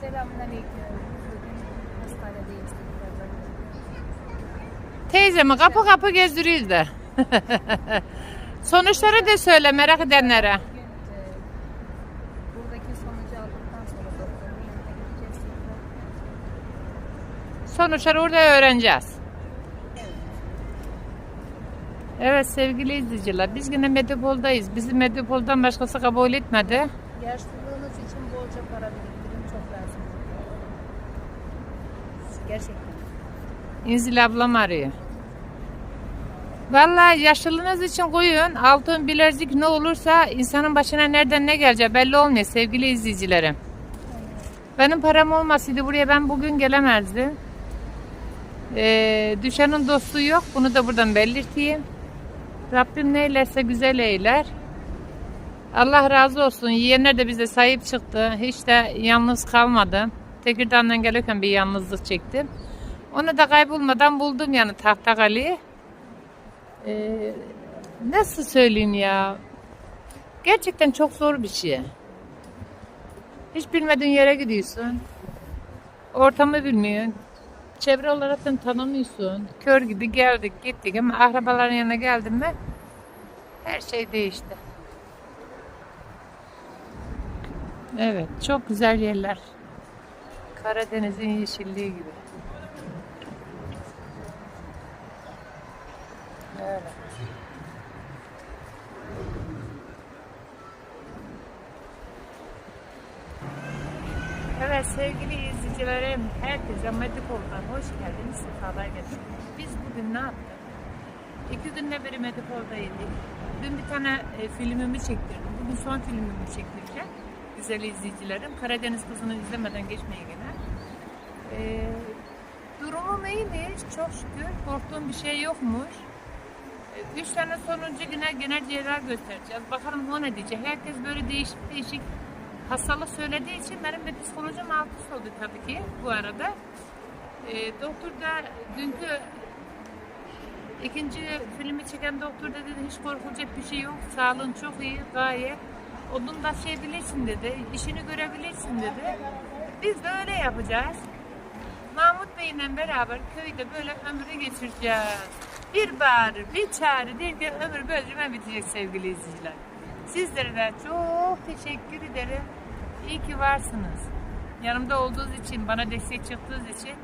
Selamünaleyküm. Bugün hastanedeyiz. tekrardan. Teyzemi kapı kapı gezdiriyoruz da. Sonuçları da söyle merak edenlere. Bugün e, buradaki sonucu aldıktan sonra doktorun yanına gideceğiz tekrar. Sonuçları orada öğreneceğiz. Evet. Sevgili izleyiciler biz yine Medipol'dayız. Bizi Medipol'dan başkası kabul etmedi. Yaşlılığınız Gerçekten. İnzil ablam arıyor. Vallahi yaşlılığınız için koyun. Altın bilezik ne olursa insanın başına nereden ne gelecek belli olmuyor sevgili izleyicilerim. Benim param olmasaydı buraya ben bugün gelemezdim. Ee, düşenin dostu yok. Bunu da buradan belirteyim. Rabbim neylerse güzel eyler. Allah razı olsun. Yiyenler de bize sahip çıktı. Hiç de yalnız kalmadım. Tekirdağ'dan gelirken bir yalnızlık çektim. Onu da kaybolmadan buldum yani Tahtakale'yi. Ee, nasıl söyleyeyim ya? Gerçekten çok zor bir şey. Hiç bilmediğin yere gidiyorsun. Ortamı bilmiyorsun. Çevre olarak da tanımıyorsun. Kör gibi geldik gittik ama akrabaların yanına geldim mi her şey değişti. Evet çok güzel yerler. Karadeniz'in yeşilliği gibi. Evet. Evet sevgili izleyicilerim, herkese Medipol'dan hoş geldiniz, sefalar getirdiniz. Biz bugün ne yaptık? İki günden beri Medipol'daydık. Dün bir tane e, filmimi çektirdim. Bugün son filmimi çektireceğim. Güzel izleyicilerim. Karadeniz Kızı'nı izlemeden geçmeyin gene. E, durumum iyiymiş, çok şükür. Korktuğum bir şey yokmuş. E, Üç tane sonuncu güne genel cerrah göstereceğiz. Bakalım o ne diyecek. Herkes böyle değişik değişik hastalık söylediği için benim de psikolojim alt üst oldu tabii ki bu arada. E, doktor da dünkü ikinci filmi çeken doktor da dedi hiç korkulacak bir şey yok. Sağlığın çok iyi gayet. Onun da şey bilirsin dedi. işini görebilirsin dedi. Biz de öyle yapacağız. Mahmut Bey'le beraber köyde böyle ömrü geçireceğiz. Bir bağırır, bir çağırır derken ömür böylece bitecek sevgili izleyiciler. Sizlere de çok teşekkür ederim. İyi ki varsınız. Yanımda olduğunuz için, bana destek çıktığınız için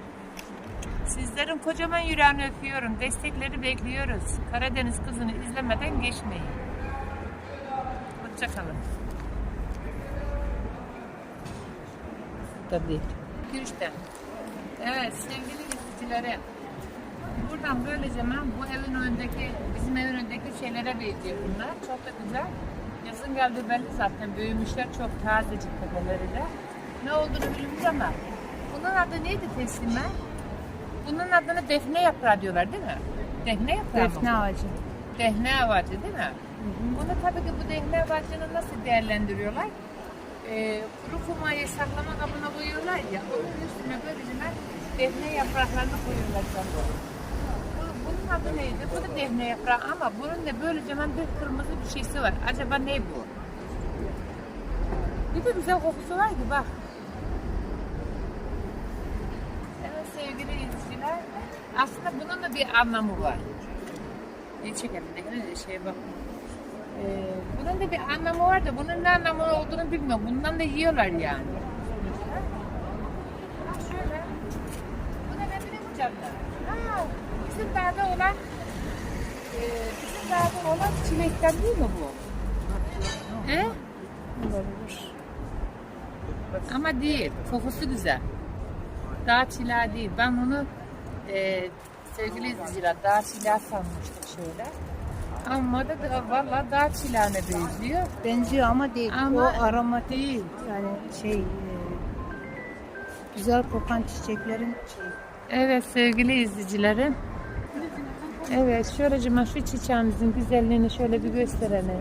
sizlerin kocaman yüreğini öpüyorum. Destekleri bekliyoruz. Karadeniz kızını izlemeden geçmeyin. Hoşçakalın. Tabii. Girişten. Evet sevgili izleyicilerim. Buradan böylece ben bu evin önündeki, bizim evin önündeki şeylere benziyor bunlar. Çok da güzel. Yazın geldi belli zaten. Büyümüşler çok tazecik tepeleri de. Ne olduğunu bilmiyoruz ama. Bunun adı neydi teslime? Bunun adını defne yaprağı diyorlar değil mi? Defne yaprağı mı? Defne ağacı. Defne ağacı değil mi? Bunu tabii ki bu defne ağacını nasıl değerlendiriyorlar? Ee, kuru kumayı saklama kabına koyuyorlar ya, onun üstüne böylece defne yapraklarını koyuyorlar. Bu, bunun adı neydi? Bu da defne yaprağı ama bunun da böylece bir kırmızı bir şeysi var. Acaba ne bu? Bir de güzel kokusu var ki bak. Evet sevgili izleyiciler, aslında bunun da bir anlamı var. Ne çekelim ne şey bak. Ee, bunun da bir anlamı var da bunun ne anlamı olduğunu bilmiyorum. Bundan da yiyorlar yani. Bak. Bu ne biliyor musun canlar? Ha, bizim dağda olan e, bizim dağda olan çilekten değil mi bu? He? Olabilir. Ama değil. Kokusu güzel. Dağ çileği değil. Ben onu e, sevgili izleyiciler dağ çileği sanmıştım şöyle. Ama da, da valla dağ çileğine benziyor. Benziyor ama değil. Ama o aroma değil. Yani şey e, güzel kokan çiçeklerin şey. Evet sevgili izleyicilerim. Evet şöylece şu çiçeğimizin güzelliğini şöyle bir gösterelim.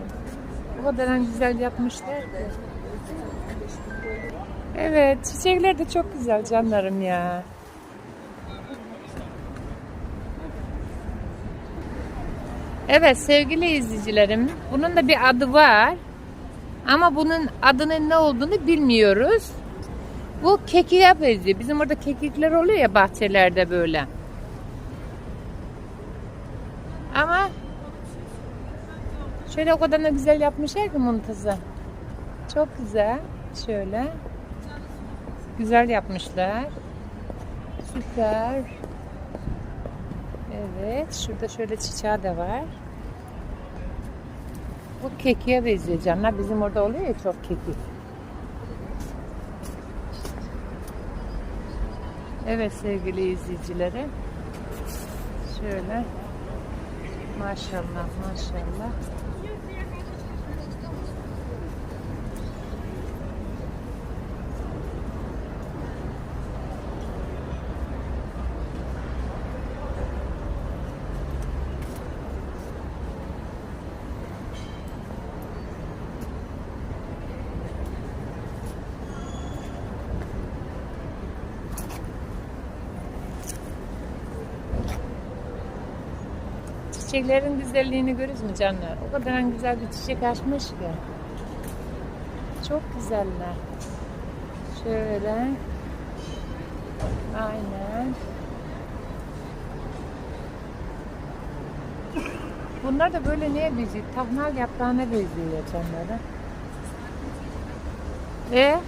O kadar güzel yapmışlar ki. Evet çiçekler de çok güzel canlarım ya. Evet sevgili izleyicilerim bunun da bir adı var. Ama bunun adının ne olduğunu bilmiyoruz. Bu kekiğe benziyor. Bizim orada kekikler oluyor ya bahçelerde böyle. Ama şöyle o kadar da güzel yapmışlar ki muntazam. Çok güzel. Şöyle. Güzel yapmışlar. Süper. Evet. Şurada şöyle çiçeği de var. Bu kekiğe benziyor canlar. Bizim orada oluyor ya çok kekik. Evet sevgili izleyicilerim. Şöyle. Maşallah maşallah. Çiçeklerin güzelliğini görürüz mü canlar? O kadar güzel bir çiçek açmış ki. Çok güzeller. Şöyle. Aynen. Bunlar da böyle neye benziyor? Tahnal yaprağına benziyor canları. E?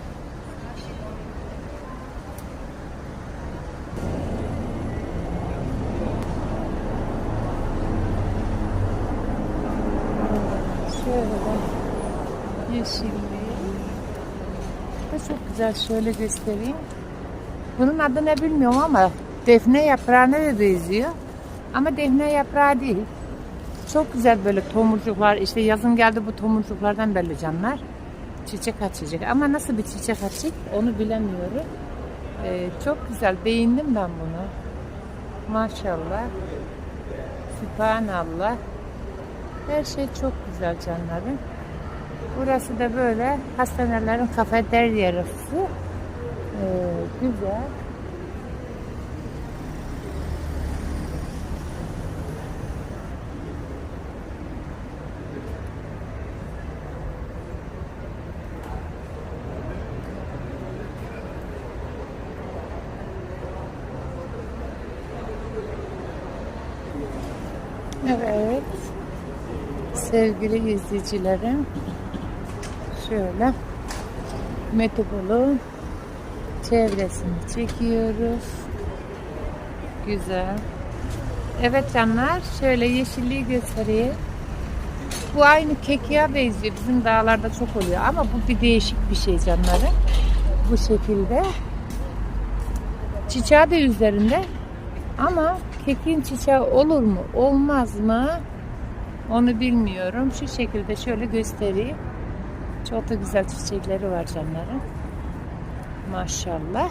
Şöyle yeşilliği. Da çok güzel. Şöyle göstereyim. Bunun adı ne bilmiyorum ama defne yaprağına da benziyor. Ama defne yaprağı değil. Çok güzel böyle tomurcuklar. İşte yazın geldi bu tomurcuklardan belli canlar. Çiçek açacak. Ama nasıl bir çiçek açacak onu bilemiyorum. Ee, çok güzel. Beğendim ben bunu. Maşallah. Sübhanallah. Her şey çok güzel canlarım. Burası da böyle hastanelerin kafeteryası. Ee, güzel. Evet. Sevgili izleyicilerim. Şöyle Metropol'un çevresini çekiyoruz. Güzel. Evet canlar şöyle yeşilliği göstereyim. Bu aynı kekiğe benziyor. Bizim dağlarda çok oluyor ama bu bir değişik bir şey canlarım. Bu şekilde. Çiçeği de üzerinde. Ama kekin çiçeği olur mu olmaz mı onu bilmiyorum. Şu şekilde şöyle göstereyim. Çok da güzel çiçekleri var canlarım. Maşallah.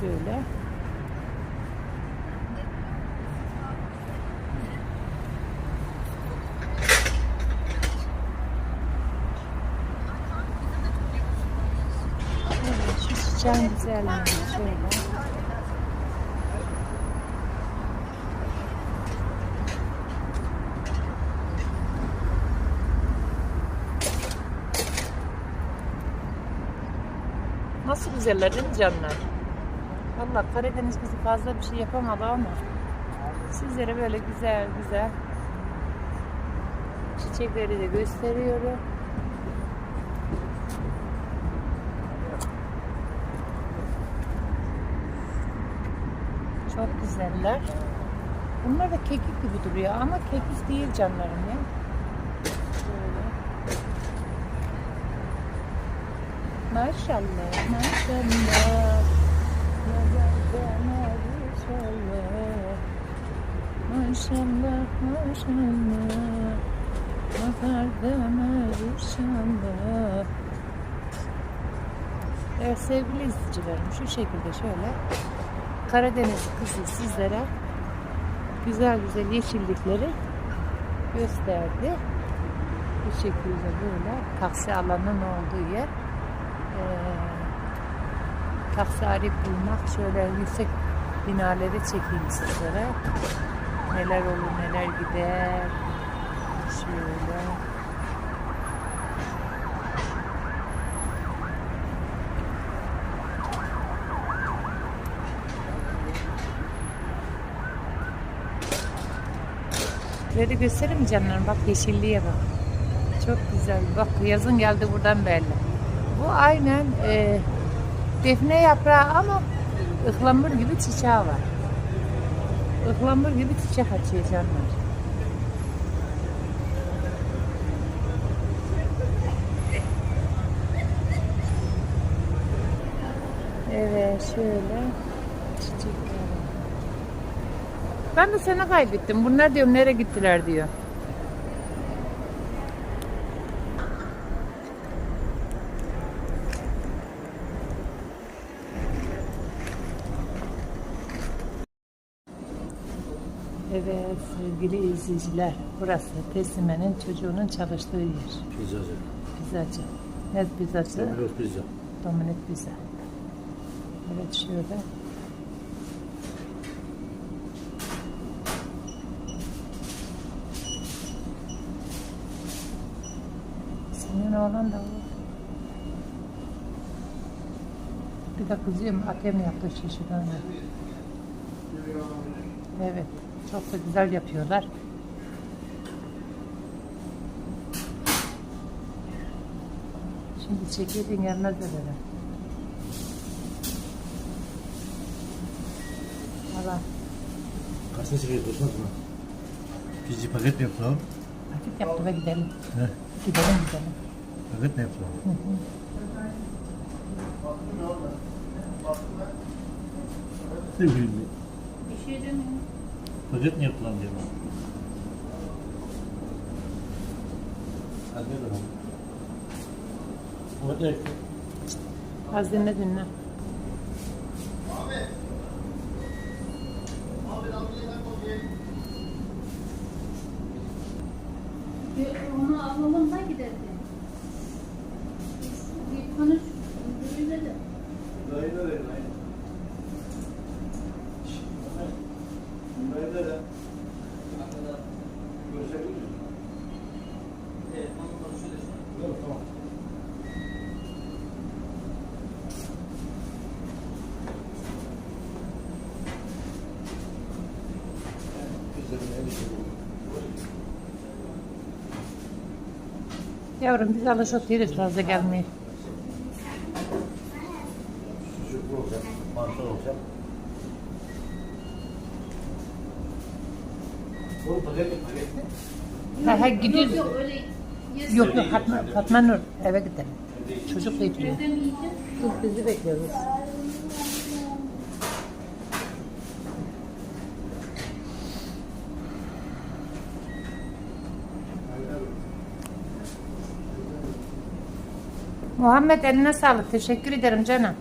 Şöyle. Evet, şu çiçeğin güzelliği şöyle. Nasıl güzeller değil mi canlar? Valla Karadeniz bizi fazla bir şey yapamadı ama sizlere böyle güzel güzel çiçekleri de gösteriyorum. Çok güzeller. Bunlar da kekik gibi duruyor ama kekik değil canlarım ya. Şöyle. Maşallah, maşallah. Maşallah. Maşallah, maşallah. Nazardan maşallah. Evet sevgili izleyicilerim şu şekilde şöyle Karadeniz kızı sizlere güzel güzel yeşillikleri gösterdi. Bu şekilde böyle taksi alanının olduğu yer. Ee, taksari bulmak şöyle yüksek binalara çekeyim sizlere. Neler olur neler gider. Şöyle. Böyle göstereyim canlarım. Bak yeşilliğe bak. Çok güzel. Bak yazın geldi buradan belli. Bu aynen e, defne yaprağı ama ıhlamur gibi çiçeği var. Ihlamur gibi çiçek açıyor canlar. Evet şöyle çiçekler. Ben de seni kaybettim. Bunlar diyorum nereye gittiler diyor. Evet sevgili izleyiciler. Burası Tesime'nin çocuğunun çalıştığı yer. Pizzacı. Pizzacı. Ne pizzacı? Domino's pizza. Dominik Pizza. Evet şöyle. Senin oğlan da o. Bir de kızıyorum atem yaptı şişeden de. Evet. Çok da güzel yapıyorlar. Şimdi gelmez de böyle. Valla Kaçta çıkıyor dostlar mı? Pizza paket mi yapalım? paket yaptı ve gidelim. Ne? Gidelim gidelim. Paket mi yapalım? Ne bileyim Bir şey demiyorum. Mi yapılan diye bak. Hadi bakalım. Az dinle dinle. Onu alalım da giderdi. Bir konuş, öyle de. Yavrum biz alışık değiliz fazla gelmeye. Sucuklu olacak, mantar olacak. Bu paket mi? Paket mi? Ha, ha gidiyoruz. Yok yok öyle. Yes. Yok yok Fatma, Fatma Nur eve gidelim. Çocuk bekliyor. Evde mi yiyeceğiz? Kız bizi bekliyoruz. Muhammed eline sağlık. Teşekkür ederim canım.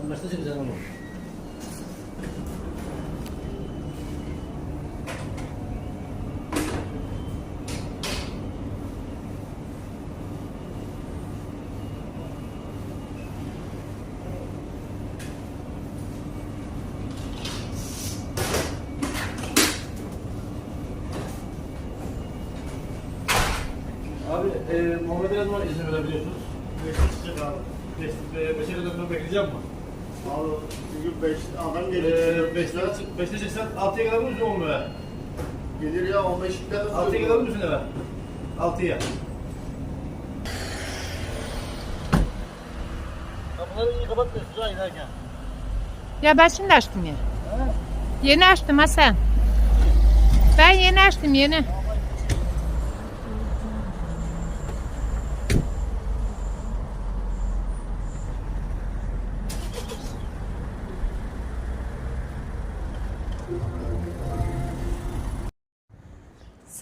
Sen başta çıkacaksın oğlum. Ne zaman izin verebiliyorsunuz? Çıkacak abi. Beş, beşe kadar sonra bekleyeceğim mi? Abi çünkü beş adam Ee, gelir. beşte, beşte çıksan altıya kadar mı üzüm olmuyor? Gelir ya 15 dakika. Altıya kadar mısın eve? Altıya. Kapıları iyi kapatmıyorsunuz ha inerken. Ya ben şimdi açtım ya. Yeni açtım Hasan. Ben yeni açtım yeni.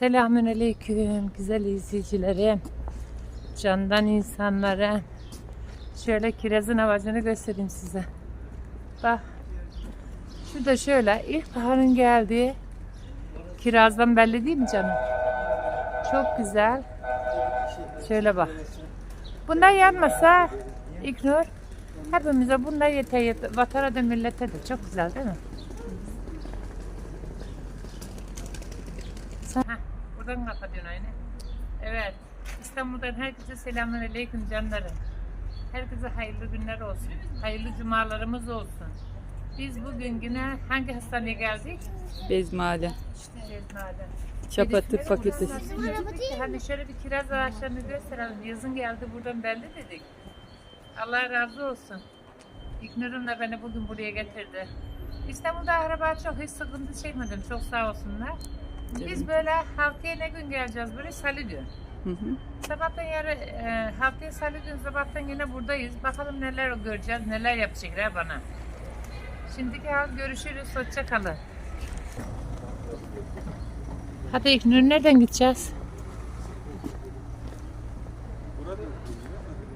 Selamün aleyküm güzel izleyicilerim. Candan insanlara. Şöyle kirazın avacını göstereyim size. Bak. Şurada şöyle ilkbaharın geldiği kirazdan belli değil mi canım? Çok güzel. Şöyle bak. Bundan yanmasa İknur hepimize bundan yeter. Vatana da millete de çok güzel değil mi? Sen, Heh, buradan kapatıyorsun aynı. Evet. İstanbul'dan herkese selamünaleyküm canlarım. Herkese hayırlı günler olsun. Hayırlı cumalarımız olsun. Biz bugün yine hangi hastaneye geldik? Bezmale. Cezmade. Çapatı Herifleri fakültesi. ki? Hani şöyle bir kiraz ağaçlarını gösterelim. Yazın geldi buradan belli dedik. Allah razı olsun. İknur'umla beni bugün buraya getirdi. İstanbul'da araba çok hiç sıkıntı çekmedim. Çok sağ olsunlar. Biz böyle haftaya ne gün geleceğiz? Böyle salı gün. Hı hı. Sabahtan yarı e, haftaya salı gün sabahtan yine buradayız. Bakalım neler göreceğiz, neler yapacaklar bana. Şimdiki hal görüşürüz. Hoşça kalın. Hadi İknur nereden gideceğiz?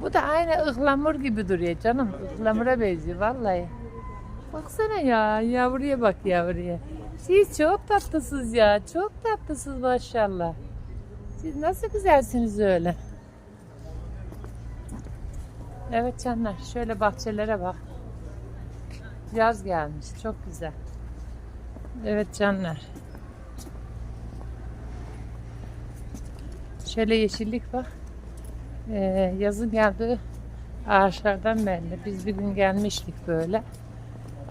Bu da aynı ıhlamur gibi duruyor canım. Ihlamura benziyor vallahi. Baksana ya, yavruya bak yavruya. Siz çok tatlısınız ya, çok tatlısınız maşallah. Siz nasıl güzelsiniz öyle? Evet canlar, şöyle bahçelere bak. Yaz gelmiş, çok güzel. Evet canlar. Şöyle yeşillik bak. Ee, yazın geldi ağaçlardan belli. Biz bir gün gelmiştik böyle.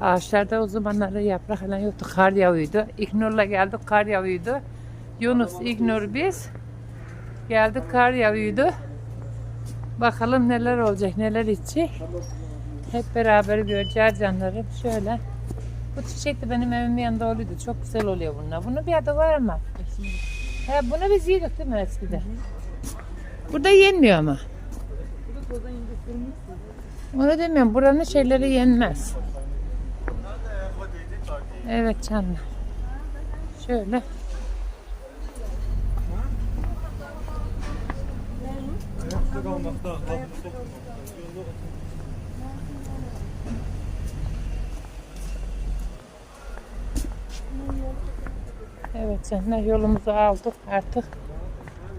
Ağaçlarda o zamanlarda yaprak falan yoktu. Kar yağıyordu. İknur'la geldik kar yağıyordu. Yunus, İknur biz. Geldik kar yağıyordu. Bakalım neler olacak, neler içecek. Hep beraber göreceğiz canlarım. Şöyle. Bu çiçek de benim evimin yanında oluyordu. Çok güzel oluyor bunlar. Bunun bir adı var ama. He, bunu biz yiyorduk değil mi eskiden? Burada yenmiyor ama. Onu demiyorum. Buranın şeyleri yenmez. Evet canım. Şöyle. Evet canlar yolumuzu aldık artık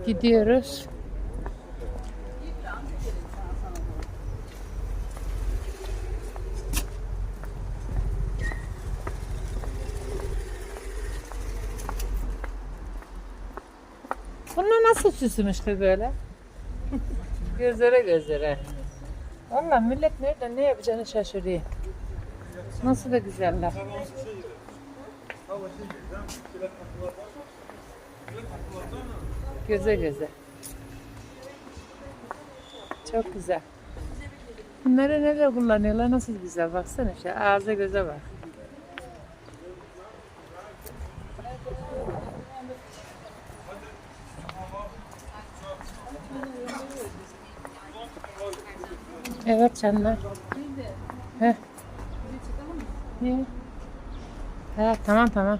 gidiyoruz. Kız böyle? gözlere gözlere. Valla millet nereden ne yapacağını şaşırıyor. Nasıl da güzeller. Göze göze. Çok güzel. Bunları neler kullanıyorlar? Nasıl güzel. Baksana şu ağza göze bak. Evet canlar. Heh. Niye? Ha, tamam tamam.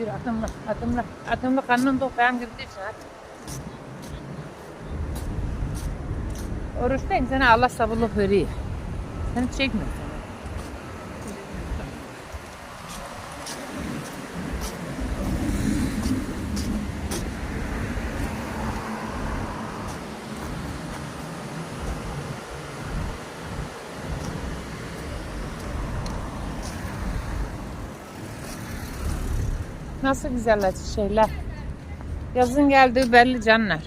Yürü adımla, adımla. Adımla karnın dokuyam girdiyse hadi. Oruçtayım sana Allah sabırlık veriyor. Seni çekmiyor. Nasıl güzeller şeyler. Yazın geldiği belli canlar.